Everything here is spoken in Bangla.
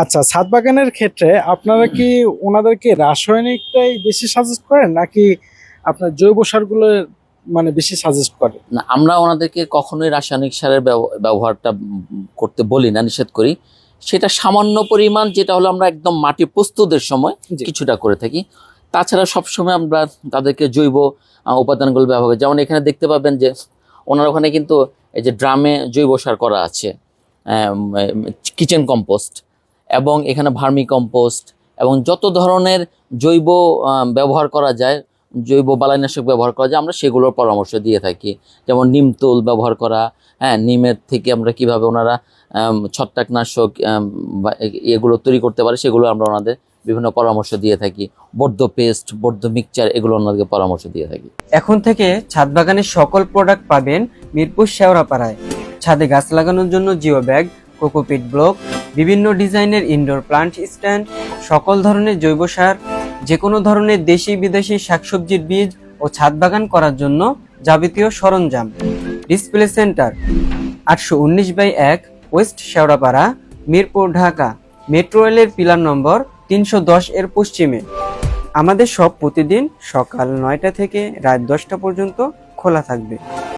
আচ্ছা ছাদ বাগানের ক্ষেত্রে আপনারা কি ওনাদেরকে রাসায়নিকটাই বেশি সাজেস্ট করেন নাকি আপনার জৈব সারগুলো মানে বেশি সাজেস্ট করেন না আমরা ওনাদেরকে কখনোই রাসায়নিক সারের ব্যবহারটা করতে বলি না নিষেধ করি। সেটা সামান্য পরিমাণ যেটা হলো আমরা একদম মাটি প্রস্তুতের সময়। কিছুটা করে থাকি। তাছাড়া সবসময় আমরা তাদেরকে জৈব উপাদানগুলো ব্যবহার করি। যেমন এখানে দেখতে পাবেন যে ওনার ওখানে কিন্তু এই যে ড্রামে জৈব সার করা আছে কিচেন কম্পোস্ট। এবং এখানে ভার্মি কম্পোস্ট এবং যত ধরনের জৈব ব্যবহার করা যায়, জৈব বালাইনাশক ব্যবহার করা যায়, আমরা সেগুলোর পরামর্শ দিয়ে থাকি। যেমন নিম তুল ব্যবহার করা হ্যাঁ নিমের থেকে আমরা কীভাবে ওনারা ছত্রাকনাশক এগুলো তৈরি করতে পারে, সেগুলো আমরা ওনাদের বিভিন্ন পরামর্শ দিয়ে থাকি। বদ্ধ পেস্ট বদ্ধ মিক্সচার, এগুলো ওনাদেরকে পরামর্শ দিয়ে থাকি। এখন থেকে ছাদ বাগানের সকল প্রোডাক্ট পাবেন মিরপুর শেওড়াপাড়ায়। ছাদে গাছ লাগানোর জন্য জিও ব্যাগ কোকোপিট ব্লক বিভিন্ন ডিজাইনের ইনডোর প্লান্ট স্ট্যান্ড সকল ধরনের জৈব সার যে কোনো ধরনের দেশি বিদেশি শাকসবজির বীজ ও ছাদ বাগান করার জন্য যাবতীয় সরঞ্জাম। ডিসপ্লে সেন্টার আটশো উনিশ বাই এক, ওয়েস্ট শেওড়াপাড়া, মিরপুর, ঢাকা। মেট্রো রেলের পিলার নম্বর তিনশো দশ এর পশ্চিমে। আমাদের সব প্রতিদিন সকাল নয়টা থেকে রাত দশটা পর্যন্ত খোলা থাকবে।